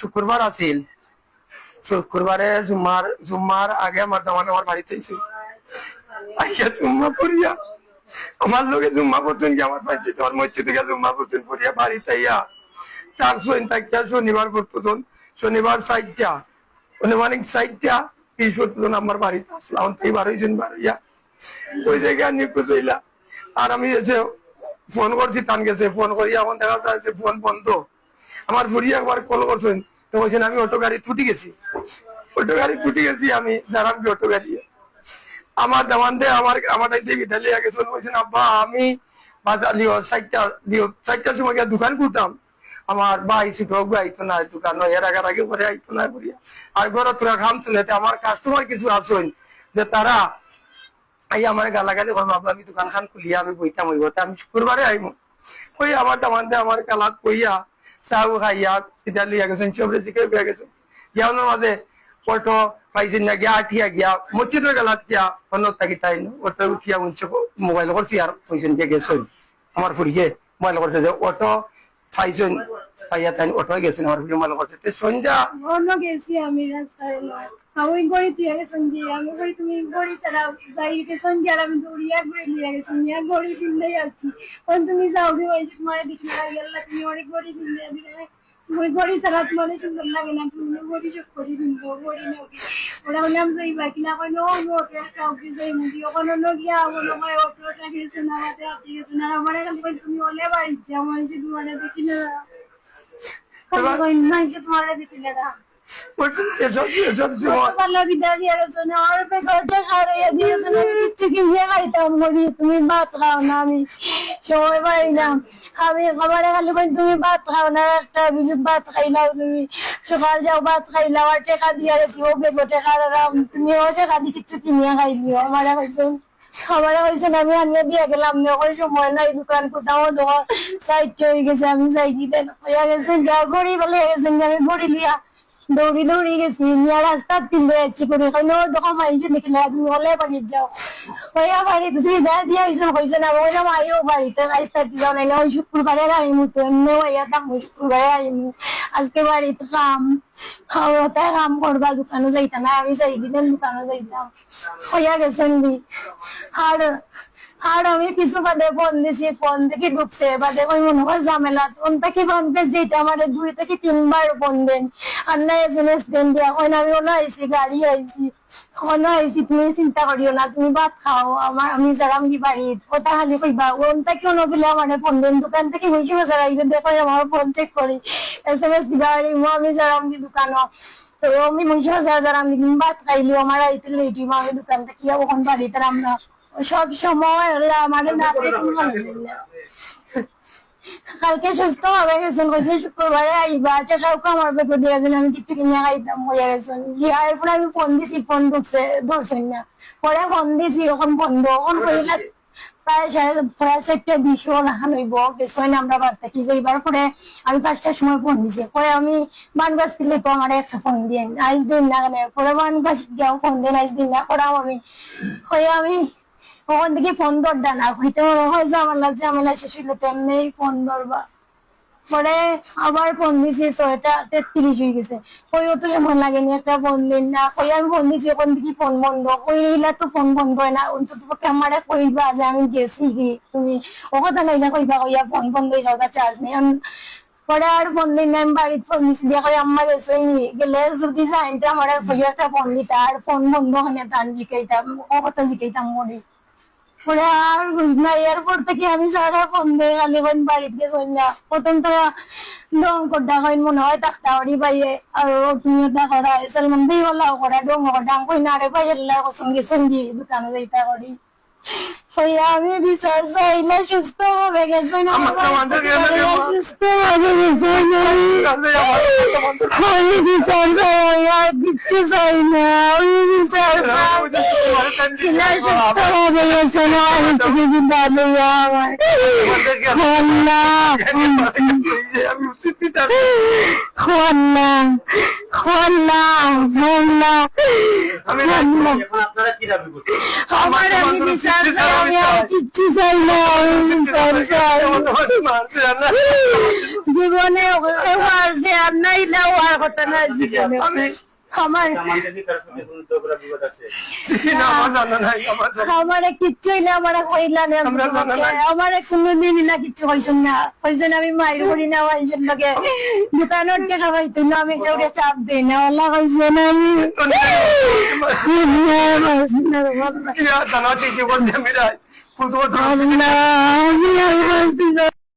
শুক্রবার আছিল শুক্রবারে জুম্মার জুম্মার আগে আমার দামান আমার বাড়িতে ছিল আইয়া জুম্মা পড়িয়া আমার লোকে জুম্মা পড়ছেন কি আমার বাড়িতে তোর মসজিদ থেকে জুম্মা পড়ছেন পড়িয়া বাড়িতে তার শনিবার পড়তেন শনিবার সাইডটা অনুমানিক সাইডটা বৃহস্পতিজন আমার বাড়িতে আসলাম, তাই বার হয়েছেন বাড়িয়া ওই জায়গায় নিখোঁজ হইলা। আর আমি এসে ফোন করছি, টান গেছে, ফোন করি, এখন দেখা যাচ্ছে ফোন বন্ধ। আমার একবার কল করছেন, তো বলছেন, আমি অটো গাড়ি ছুটি গেছি। অটো গাড়ি ছুটি গেছি, আমি জানাম কি অটো গাড়ি। আমার দামান দে আমার আমার এই বিদ্যালয় লিয়া গেছেন বলছেন, আব্বা, আমি বাজার, লিও চারটার সময় দোকান করতাম আমার ভাই ভাই আইতো না দোকান এর আগে করে আইতো না করিয়া আর ঘর তোরা খাম তুলে আমার কাস্টমার কিছু আসুন, যে তারা আই আমার গালাগালি করব বাবা, আমি দোকান খান খুলিয়া আমি বইতাম হইব, তা আমি শুক্রবারে আইমু। কই, আমার দামানতে আমার কালাত কইয়া চাউ খাইয়া সিধা লিয়া গেছেন সবরে জিকে গিয়া গেছেন। গিয়ানোর মাঝে অটো পাইছেন না, গিয়া আঠিয়া গিয়া মসজিদের গালাত গিয়া অন্য থাকি তাই অটো উঠিয়া উঠছে মোবাইল করছি আর পয়সা দিয়ে গেছেন। আমার ফুরিয়ে মোবাইল করছে যে অটো পাইছেন আমার তুমি যাও বলছি তোমার দেখি তুমি অনেক গড়ি ফিরলে দিলে তোমার সুন্দর লাগে না, তুমি গড়ি চোখ করি হলে আমি যাই বাকি কই নো ওটা কাউকে যাই মুদি ওখানে নো গিয়া মনে হয় অটোটা গেছে না আমাদের আমার তুমি ওলে বাড়ি যাও আমার দেখি না। দিয়ে তুমি ভাত খাও না আমি সময় পাই না। আমি খাবারে খালি তুমি ভাত খাও না একটা বিজুক ভাত খাইলাও তুমি। সকাল যাও ভাত খাইলাও আর টেকা দিয়া গেছি ও বেগো টেকা তুমি ও টেকা দি কিচ্ছু কিনে খাই দিও আমার কইছো আমার কইছেন আমি আনিয়ে দিয়ে গেলাম। না সময় নাই দোকান কোথাও দোকান সাইড হয়ে গেছে, আমি যাই দিতে হইয়া গেছে গড়ি বলে গেছেন আমি বড়ি লিয়া দৌড়ি দৌড়ি গেছি, নিয়ে রাস্তা কিনতে যাচ্ছি করে কইলো দোকান মাইছে নিকলে তুমি হলে বাড়ি যাও। ওইয়া বাড়ি তুমি দা দিয়ে আইসো কইছে না ওই আইও বাড়িতে রাস্তা যাও, নাইলে ওই শুক্রবারে আইমু তো এমনি ওইয়া দাম শুক্রবারে আইমু আজকে বাড়িতে কাম খাওয়াতে কাম করবা দোকানে যাইতাম না আমি যাই দিন দোকানে যাইতাম। হইয়া গেছেন দি। আর আর আমি কিছু বাদে ফোন দিছি, ফোন দেখি ঢুকছে, বাদে ওই মনে হয় ঝামেলা, তখন তাকে পেয়েছি যেটা আমার দুই থেকে তিনবার ফোন দেন। আর না এস এম দেন দিয়া ওই আমি ওনা আইসি গাড়ি আইসি তুমি চিন্তা করিও না তুমি ভাত খাও আমার আমি যারাম কি বাড়ি কথা খালি কইবা আমার ফোন দেন দোকান থেকে দেখো আমার ফোন চেক করি এস এম এস দিবা আর আমি যারাম কি দোকানও তো আমি মহিষা বাজার যারা আমি ভাত খাইলি আমার আইতে লেটি আমি দোকান থেকে ওখান বাড়িতে আমরা সব সময় না পেয়ে কোনো মানুষের না। কালকে সুস্থ হবে গেছেন, কইছে শুক্রবারে আইবা। টাকাও আমার বেগে দিয়ে গেছেন আমি কিছু কিনে খাইতাম হয়ে গেছেন। দিয়া এরপর আমি ফোন দিছি ফোন ঢুকছে, ধরছেন না। পরে ফোন দিছি ওখান বন্ধ। ওখান কইলা প্রায় সাড়ে, প্রায় রাখান হইব। গেছেন আমরা বাদ থাকি যে এবার পরে আমি পাঁচটার সময় ফোন দিছি। পরে আমি বান গাছ দিলে তো আমার একটা ফোন দিয়ে, আইস দিন না পরে বান গাছ দিয়াও ফোন দিন, আইস দিন না করাও আমি, হয়ে আমি ওখান থেকে ফোন ধরডা না। হইতে হয় ঝামেলা ঝামেলা শেষ হইলে তো এমনি ফোন ধরবা। পরে আবার ফোন দিছি, ছয়টা তেত্রিশ হয়ে গেছে। ওই অত সময় লাগেনি একটা ফোন দিন না। কই, আমি ফোন দিছি ওখান থেকে ফোন বন্ধ। কই, এইলা তো ফোন বন্ধ হয় না। অন্তত পক্ষে আমারে কইবা যে আমি গেছি কি তুমি। ও কথা নাইলা কইবা কইয়া ফোন বন্ধ হয়ে যাওয়া চার্জ নেই। পরে আর ফোন দিন আমি বাড়িতে ফোন দিছি। দিয়ে কই, আম্মা গেছো নি? গেলে যদি যাইতে আমার কইয়া একটা ফোন দিতা। আর ফোন বন্ধ হয় না তার জিকাইতাম। ও কথা জিকাইতাম মরি। পরে আর বুঝ না এয়ারপোর্ট থেকে আমি সারা ফোন দিয়ে খালি কোন বাড়িতে গেছি না প্রথম তো ডং করডা কইন মনে হয় তাকতা ওরি বাইয়ে আর তুমিও তা করা সালমান ভাই হলা করা ডং ডাং কই না রে ভাই এল্লা গেছেন দি দোকানে যাইতা করি। হইয়া আমি বিচার চাইলে সুস্থ হবে গেছে সুস্থ হবে গেছে আমি বিচার চাই কিচ্ছু চাই না আমার আমি বিচার আমি আর কিচ্ছু চাই না বিচার চাই জীবনে মারছে আর নাই না হওয়ার কথা না জীবনে আমার আমারে কিচ্ছু হইলে আমারে কইলা না আমারে কোনোদিন না কিচ্ছু হইছেন না। হইছেন আমি মাইর করি না হইছেন লগে। দোকানত টাকা পাইতো না আমি কাউকে চাপ দেই না আল্লাহ হইছেন আমি। কি আর দানা দিয়ে জীবন দিয়ে মিরাই কুতুব দানা মিরাই